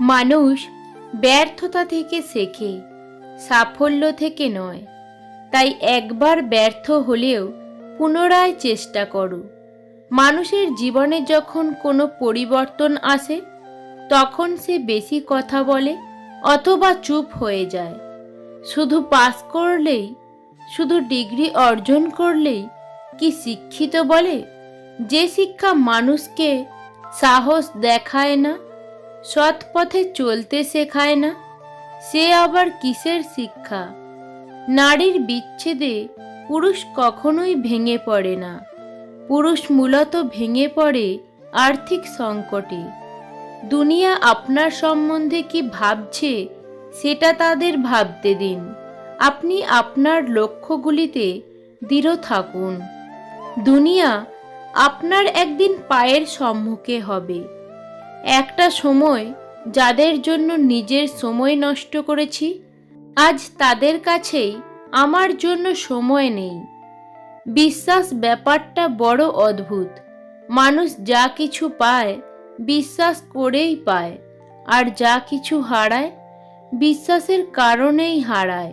মানুষ ব্যর্থতা থেকে শেখে, সাফল্য থেকে নয়। তাই একবার ব্যর্থ হলেও পুনরায় চেষ্টা করো। মানুষের জীবনে যখন কোনো পরিবর্তন আসে, তখন সে বেশি কথা বলে অথবা চুপ হয়ে যায়। শুধু পাস করলেই, শুধু ডিগ্রি অর্জন করলেই কি শিক্ষিত বলে? যে শিক্ষা মানুষকে সাহস দেখায় না সৎ পথে চলতে শেখায় না, সে আবার কিসের শিক্ষা? নারীর বিচ্ছেদে পুরুষ কখনোই ভেঙে পড়ে না। পুরুষ মূলত ভেঙে পড়ে আর্থিক সংকটে। দুনিয়া আপনার সম্বন্ধে কি ভাবছে, সেটা তাদের ভাবতে দিন। আপনি আপনার লক্ষ্যগুলিতে দৃঢ় থাকুন। দুনিয়া আপনার একদিন পায়ের সম্মুখে হবে। একটা সময় যাদের জন্য নিজের সময় নষ্ট করেছি, আজ তাদের কাছেই আমার জন্য সময় নেই। বিশ্বাস ব্যাপারটা বড় অদ্ভুত। মানুষ যা কিছু পায়, বিশ্বাস করেই পায়, আর যা কিছু হারায়, বিশ্বাসের কারণেই হারায়।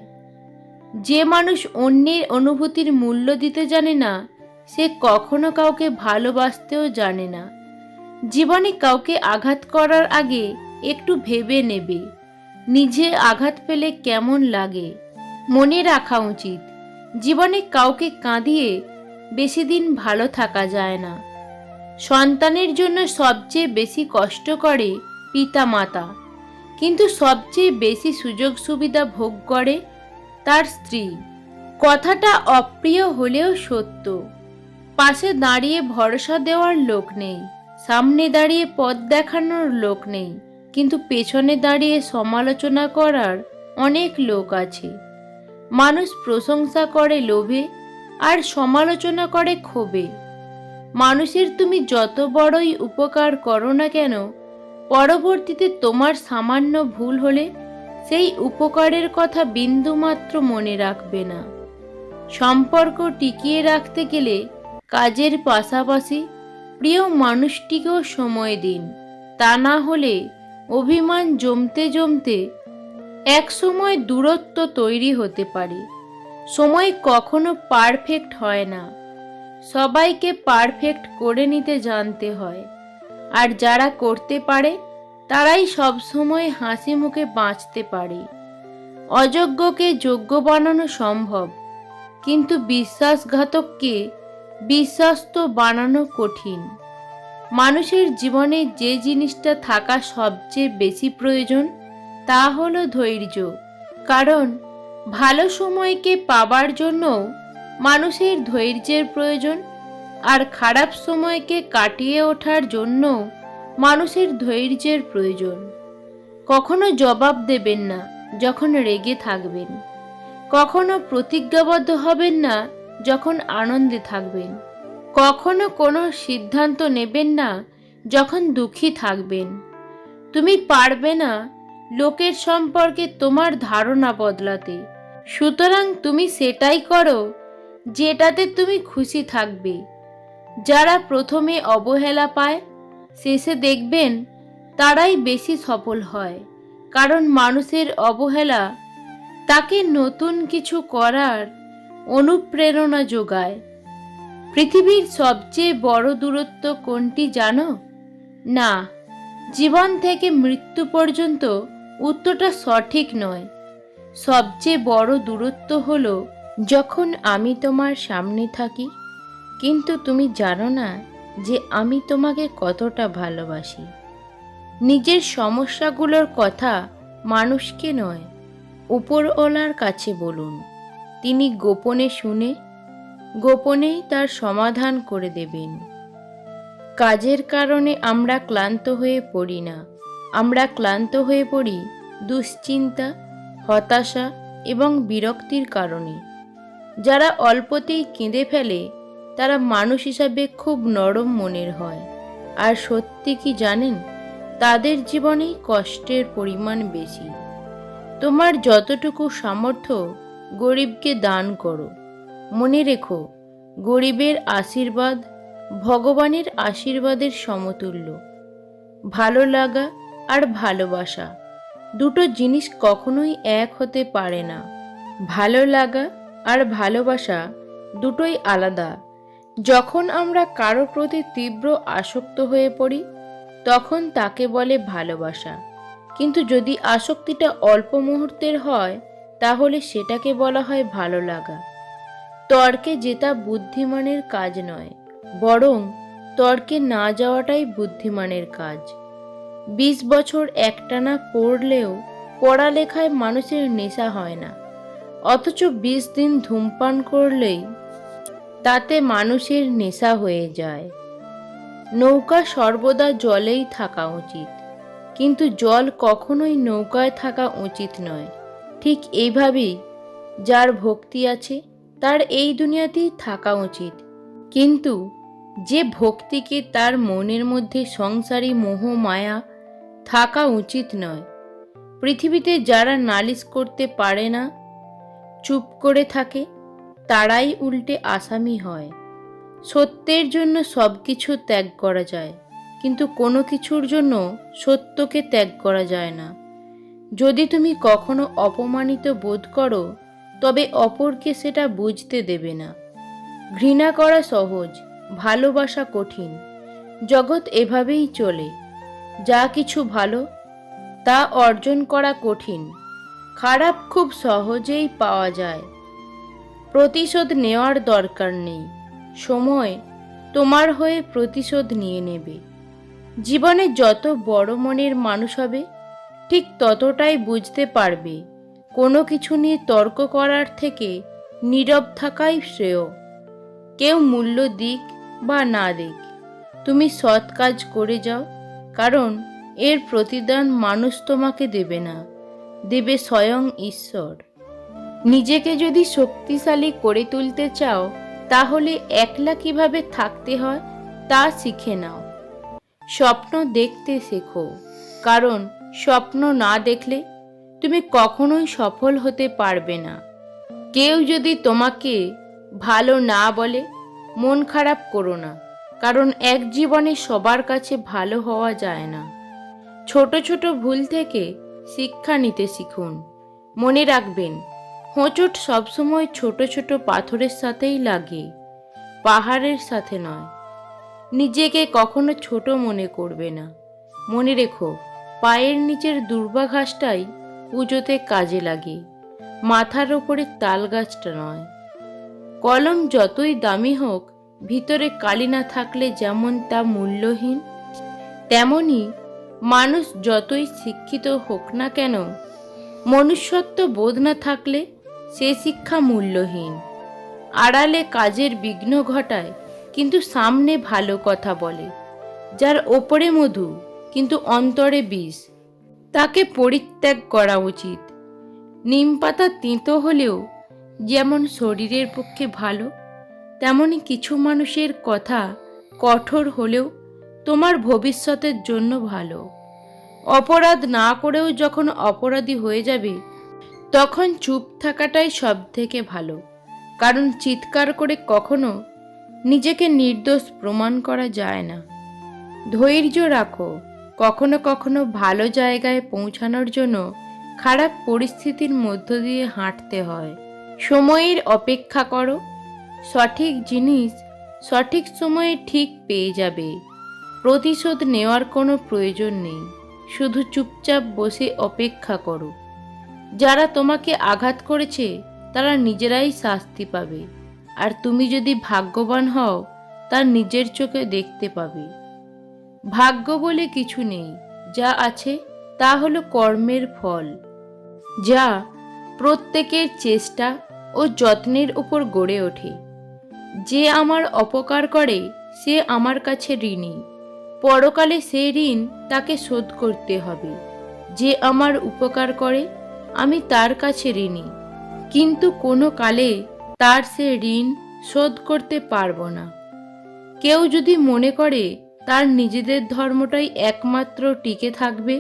যে মানুষ অন্যের অনুভূতির মূল্য দিতে জানে না, সে কখনো কাউকে ভালোবাসতেও জানে না। জীবনে কাউকে আঘাত করার আগে একটু ভেবে নেবে। নিজে আঘাত পেলে কেমন লাগে? মনে রাখা উচিত, জীবনে কাউকে কাঁদিয়ে বেশি দিন ভালো থাকা যায় না। সন্তানের জন্য সবচেয়ে বেশি কষ্ট করে পিতা মাতা কিন্তু সবচেয়ে বেশি সুযোগ সুবিধা ভোগ করে তার স্ত্রী। কথাটা অপ্রিয় হলেও সত্য। পাশে দাঁড়িয়ে ভরসা দেওয়ার লোক নেই। সামনে দাঁড়িয়ে পথ দেখানোর লোক নেই, কিন্তু পেছনে দাঁড়িয়ে সমালোচনা করার অনেক লোক আছে। মানুষ প্রশংসা করে লোভে আর সমালোচনা করে ক্ষোভে। মানুষের তুমি যত বড়ই উপকার করো না কেন, পরবর্তীতে তোমার সামান্য ভুল হলে সেই উপকারের কথা বিন্দুমাত্র মনে রাখবে না। সম্পর্ক টিকিয়ে রাখতে গেলে কাজের পাশাপাশি প্রিয় মানুষটিকেও সময় দিন। তা না হলে অভিমান জমতে জমতে এক সময় দূরত্ব তৈরি হতে পারে। সময় কখনো পারফেক্ট হয় না। সবাইকে পারফেক্ট করে নিতে জানতে হয়। আর যারা করতে পারে, তারাই সব সময় হাসি মুখে বাঁচতে পারে। অযোগ্যকে যোগ্য বানানো সম্ভব, কিন্তু বিশ্বাসঘাতককে বিশ্বাস্ত বানানো কঠিন। মানুষের জীবনে যে জিনিসটা থাকা সবচেয়ে বেশি প্রয়োজন, তা হলো ধৈর্য। কারণ, ভালো সময়কে পাবার জন্য মানুষের ধৈর্যের প্রয়োজন, আর খারাপ সময়কে কাটিয়ে ওঠার জন্য মানুষের ধৈর্যের প্রয়োজন। কখনো জবাব দেবেন না যখন রেগে থাকবেন। কখনো প্রতিজ্ঞাবদ্ধ হবেন না যখন আনন্দে থাকবেন। কখনো কোনো সিদ্ধান্ত নেবেন না যখন দুঃখী থাকবেন। তুমি পারবে না লোকের সম্পর্কে তোমার ধারণা বদলাতে। সুতরাং তুমি সেটাই করো যেটাতে তুমি খুশি থাকবে। যারা প্রথমে অবহেলা পায়, শেষে দেখবেন তারাই বেশি সফল হয়। কারণ মানুষের অবহেলা তাকে নতুন কিছু করার অনুপ্রেরণা যোগায়। পৃথিবীর সবচেয়ে বড় দূরত্ব কোনটি জানো? না, জীবন থেকে মৃত্যু পর্যন্ত উত্তরটা সঠিক নয়। সবচেয়ে বড় দূরত্ব হলো যখন আমি তোমার সামনে থাকি। কিন্তু তুমি জানো না যে আমি তোমাকে কতটা ভালোবাসি। নিজের সমস্যাগুলোর কথা মানুষকে নয়, উপরওয়ালার কাছে বলুন। তিনি গোপনে শুনে, গোপনেই তার সমাধান করে দেবেন। কাজের কারণে আমরা ক্লান্ত হয়ে পড়ি না। আমরা ক্লান্ত হয়ে পড়ি দুশ্চিন্তা, হতাশা এবং বিরক্তির কারণে। যারা অল্পতেই কেঁদে ফেলে, তারা মানুষ হিসাবে খুব নরম মনের হয়। আর সত্যি কি জানেন? তাদের জীবনেই কষ্টের পরিমাণ বেশি। তোমার যতটুকু সামর্থ্য গরিবকে দান করো। মনে রেখো, গরিবের আশীর্বাদ ভগবানের আশীর্বাদের সমতুল্য। ভালো লাগা আর ভালোবাসা দুটো জিনিস কখনোই এক হতে পারে না। ভালো লাগা আর ভালোবাসা দুটোই আলাদা। যখন আমরা কারও প্রতি তীব্র আসক্ত হয়ে পড়ি, তখন তাকে বলে ভালোবাসা। কিন্তু যদি আসক্তিটা অল্প মুহূর্তের হয় তাহলে সেটাকে বলা হয় ভালো লাগা। তর্কে জেতা বুদ্ধিমানের কাজ নয়, বরং তর্কে না যাওয়াটাই বুদ্ধিমানের কাজ। বিশ বছর একটানা পড়লেও পড়ালেখায় মানুষের নেশা হয় না, অথচ বিশ দিন ধূমপান করলেই তাতে মানুষের নেশা হয়ে যায়। নৌকা সর্বদা জলেই থাকা উচিত, কিন্তু জল কখনোই নৌকায় থাকা উচিত নয়। ঠিক এইভাবেই যার ভক্তি আছে, তার এই দুনিয়াতেই থাকা উচিত। কিন্তু যে ভক্তিকে তার মনের মধ্যে সংসারী মোহ, মায়া থাকা উচিত নয়, পৃথিবীতে যারা নালিশ করতে পারে না, চুপ করে থাকে, তারাই উল্টে আসামি হয়। সত্যের জন্য সব কিছু ত্যাগ করা যায়, কিন্তু কোনো কিছুর জন্য সত্যকে ত্যাগ করা যায় না। যদি তুমি কখনো অপমানিত বোধ করো, তবে অপরকে সেটা বুঝতে দেবে না। ঘৃণা করা সহজ, ভালোবাসা কঠিন। জগৎ এভাবেই চলে। যা কিছু ভালো, তা অর্জন করা কঠিন। খারাপ খুব সহজেই পাওয়া যায়। প্রতিশোধ নেওয়ার দরকার নেই। সময় তোমার হয়ে প্রতিশোধ নিয়ে নেবে। জীবনে যত বড় মনের মানুষ হবে ঠিক ততটাই বুঝতে পারবে। কোনো কিছু নিয়ে তর্ক করার থেকে নীরব থাকাই শ্রেয়। কেউ মূল্য দিক বা না দিক, তুমি সৎ কাজ করে যাও, কারণ এর প্রতিদান মানুষ তোমাকে দেবে না, দেবে স্বয়ং ঈশ্বর। নিজেকে যদি শক্তিশালী করে তুলতে চাও, তাহলে একলা কীভাবে থাকতে হয় তা শিখে নাও। স্বপ্ন দেখতে শেখো, কারণ স্বপ্ন না দেখলে তুমি কখনোই সফল হতে পারবে না। কেউ যদি তোমাকে ভালো না বলে, মন খারাপ করো না, কারণ এক জীবনে সবার কাছে ভালো হওয়া যায় না। ছোট ছোট ভুল থেকে শিক্ষা নিতে শিখুন। মনে রাখবেন, হোঁচট সবসময় ছোট ছোট পাথরের সাথেই লাগে, পাহাড়ের সাথে নয়। নিজেকে কখনো ছোট মনে করবে না। মনে রেখো পায়ের নিচের দুর্বাঘাসটাই পুজোতে কাজে লাগে। মাথার ওপরে তাল গাছটা নয়। কলম যতই দামি হোক, ভিতরে কালি না থাকলে যেমন তা মূল্যহীন, তেমনি মানুষ যতই শিক্ষিত হোক না কেন, মনুষ্যত্ব বোধ না থাকলে সে শিক্ষা মূল্যহীন। আড়ালে কাজের বিঘ্ন ঘটায়, কিন্তু সামনে ভালো কথা বলে, যার ওপরে মধু কিন্তু অন্তরে বিষ। তাকে পরিত্যাগ করা উচিত। নিম পাতা তিঁতো হলেও যেমন শরীরের পক্ষে ভালো, তেমনি কিছু মানুষের কথা কঠোর হলেও তোমার ভবিষ্যতের জন্য ভালো। অপরাধ না করেও যখন অপরাধী হয়ে যাবে, তখন চুপ থাকাটাই সব থেকে ভালো। কারণ চিৎকার করে কখনো নিজেকে নির্দোষ প্রমাণ করা যায় না। ধৈর্য রাখো। কখনো কখনো ভালো জায়গায় পৌঁছানোর জন্য খারাপ পরিস্থিতির মধ্য দিয়ে হাঁটতে হয়। সময়ের অপেক্ষা করো। সঠিক জিনিস সঠিক সময়ে ঠিক পেয়ে যাবে। প্রতিশোধ নেওয়ার কোনো প্রয়োজন নেই। শুধু চুপচাপ বসে অপেক্ষা করো। যারা তোমাকে আঘাত করেছে, তারা নিজেরাই শাস্তি পাবে। আর তুমি যদি ভাগ্যবান হও, তা নিজের চোখে দেখতে পাবে। ভাগ্য বলে কিছু নেই, যা আছে তা হলো কর্মের ফল। যা প্রত্যেকের চেষ্টা ও যত্নের উপর গড়ে ওঠে। যে আমার অপকার করে, সে আমার কাছে ঋণী। পরকালে সে ঋণ তাকে শোধ করতে হবে। যে আমার উপকার করে, আমি তার কাছে ঋণী। কিন্তু কোনো কালে তার সে ঋণ শোধ করতে পারব না। কেউ যদি মনে করে তার নিজেদের ধর্মটাই একমাত্র টিকে থাকবে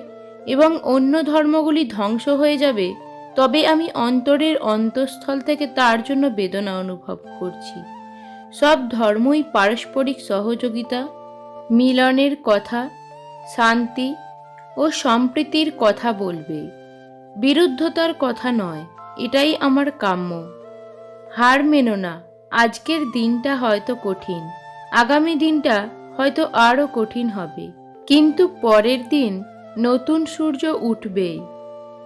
এবং অন্য ধর্মগুলি ধ্বংস হয়ে যাবে, তবে আমি অন্তরের অন্তঃস্থল থেকে তার জন্য বেদনা অনুভব করছি। সব ধর্মই পারস্পরিক সহযোগিতা, মিলনের কথা, শান্তি ও সম্প্রীতির কথা বলবে। বিরুদ্ধতার কথা নয়, এটাই আমার কাম্য। হার মেনো না, আজকের দিনটা হয়তো কঠিন। আগামী দিনটা হয়তো আরও কঠিন হবে। কিন্তু পরের দিন নতুন সূর্য উঠবেই।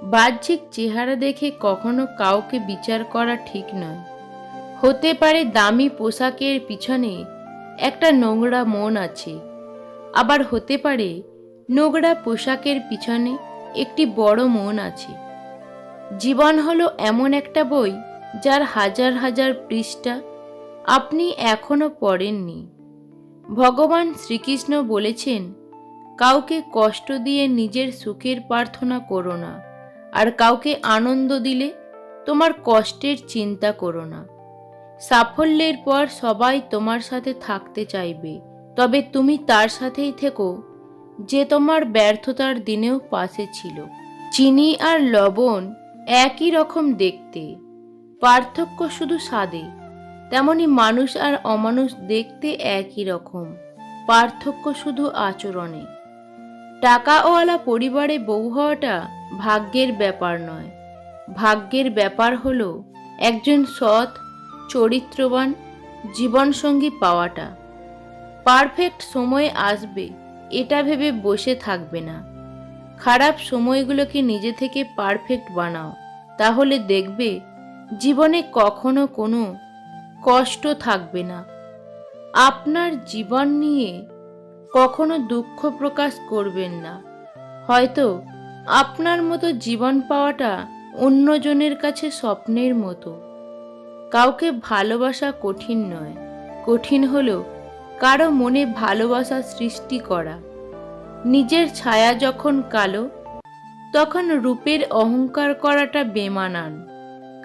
বাহ্যিক চেহারা দেখে কখনো কাউকে বিচার করা ঠিক নয়। হতে পারে দামি পোশাকের পিছনে একটা নোংরা মন আছে। আবার হতে পারে নোংরা পোশাকের পিছনে একটি বড় মন আছে। জীবন হলো এমন একটা বই যার হাজার হাজার পৃষ্ঠা আপনি এখনও পড়েননি। ভগবান শ্রীকৃষ্ণ বলেছেন, কাউকে কষ্ট দিয়ে নিজের সুখের প্রার্থনা করো না, আর কাউকে আনন্দ দিলে তোমার কষ্টের চিন্তা করো না। সাফল্যের পর সবাই তোমার সাথে থাকতে চাইবে, তবে তুমি তার সাথেই থেকো, যে তোমার ব্যর্থতার দিনেও পাশে ছিল। চিনি আর লবণ একই রকম দেখতে, পার্থক্য শুধু স্বাদে। তেমনি মানুষ আর অমানুষ দেখতে একই রকম। পার্থক্য শুধু আচরণে। টাকাওয়ালা পরিবারে বউ হওয়াটা ভাগ্যের ব্যাপার নয়। ভাগ্যের ব্যাপার হলো একজন সৎ, চরিত্রবান, জীবনসঙ্গী পাওয়াটা। পারফেক্ট সময় আসবে, এটা ভেবে বসে থাকবে না। খারাপ সময়গুলোকে নিজে থেকে পারফেক্ট বানাও। তাহলে দেখবে জীবনে কখনো কোনো কষ্ট থাকবে না। আপনার জীবন নিয়ে কখনো দুঃখ প্রকাশ করবেন না। হয়তো আপনার মতো জীবন পাওয়াটা অন্যজনের কাছে স্বপ্নের মতো। কাউকে ভালোবাসা কঠিন নয়। কঠিন হলো কারও মনে ভালোবাসা সৃষ্টি করা। নিজের ছায়া যখন কালো, তখন রূপের অহংকার করাটা বেমানান।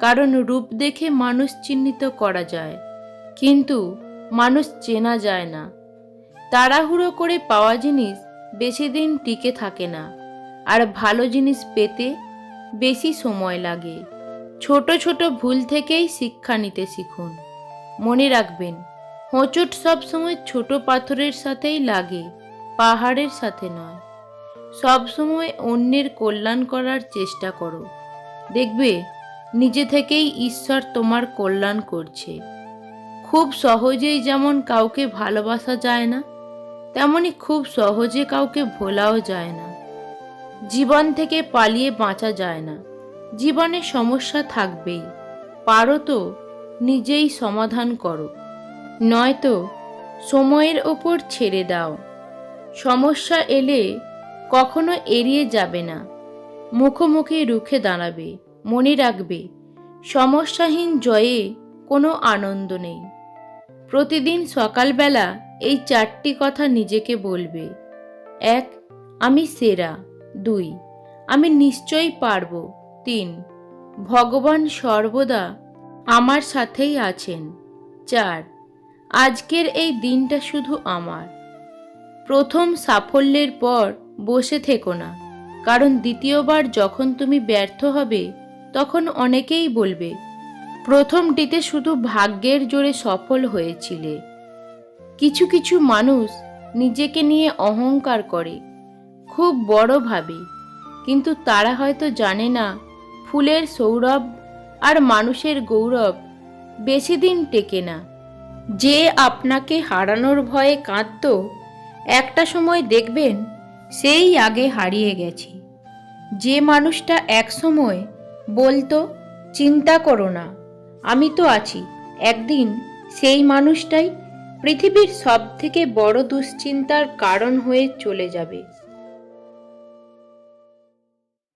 কারণ রূপ দেখে মানুষ চিহ্নিত করা যায়। কিন্তু মানুষ চেনা যায় না। তাড়াহুড়ো করে পাওয়া জিনিস বেশি দিন টিকে থাকে না। আর ভালো জিনিস পেতে বেশি সময় লাগে। ছোট ছোট ভুল থেকেই শিক্ষা নিতে শিখুন। মনে রাখবেন, হোঁচট সবসময় ছোট পাথরের সাথেই লাগে, পাহাড়ের সাথে নয়। সবসময় অন্যের কল্যাণ করার চেষ্টা করো। দেখবে নিজে থেকেই ঈশ্বর তোমার কল্যাণ করছে। খুব সহজেই যেমন কাউকে ভালোবাসা যায় না, তেমনি খুব সহজে কাউকে ভোলাও যায় না। জীবন থেকে পালিয়ে বাঁচা যায় না। জীবনে সমস্যা থাকবেই। পারো তো নিজেই সমাধান করো। নয়তো সময়ের ওপর ছেড়ে দাও। সমস্যা এলে কখনো এড়িয়ে যাবে না। মুখোমুখি রুখে দাঁড়াবে। মনে রাখবে, সমস্যাহীন জয়ে কোনো আনন্দ নেই। প্রতিদিন সকালবেলা এই চারটি কথা নিজেকে বলবে। এক, আমি সেরা। দুই, আমি নিশ্চয়ই পারব। তিন, ভগবান সর্বদা আমার সাথেই আছেন। চার, আজকের এই দিনটা শুধু আমার। প্রথম সাফল্যের পর বসে থেকো না, কারণ দ্বিতীয়বার যখন তুমি ব্যর্থ হবে তখন অনেকেই বলবে, প্রথমটিতে শুধু ভাগ্যের জোরে সফল হয়েছিলে। কিছু কিছু মানুষ নিজেকে নিয়ে অহংকার করে, খুব বড় ভাবে। কিন্তু তারা হয়তো জানে না, ফুলের সৌরভ আর মানুষের গৌরব বেশি দিন টেকে না। যে আপনাকে হারানোর ভয়ে কাঁদত, একটা সময় দেখবেন, সেই আগে হারিয়ে গেছে। যে মানুষটা এক সময় বলতো, চিন্তা করো না, আমি তো আছি। একদিন সেই মানুষটাই পৃথিবীর সব থেকে বড় দুশ্চিন্তার কারণ হয়ে চলে যাবে।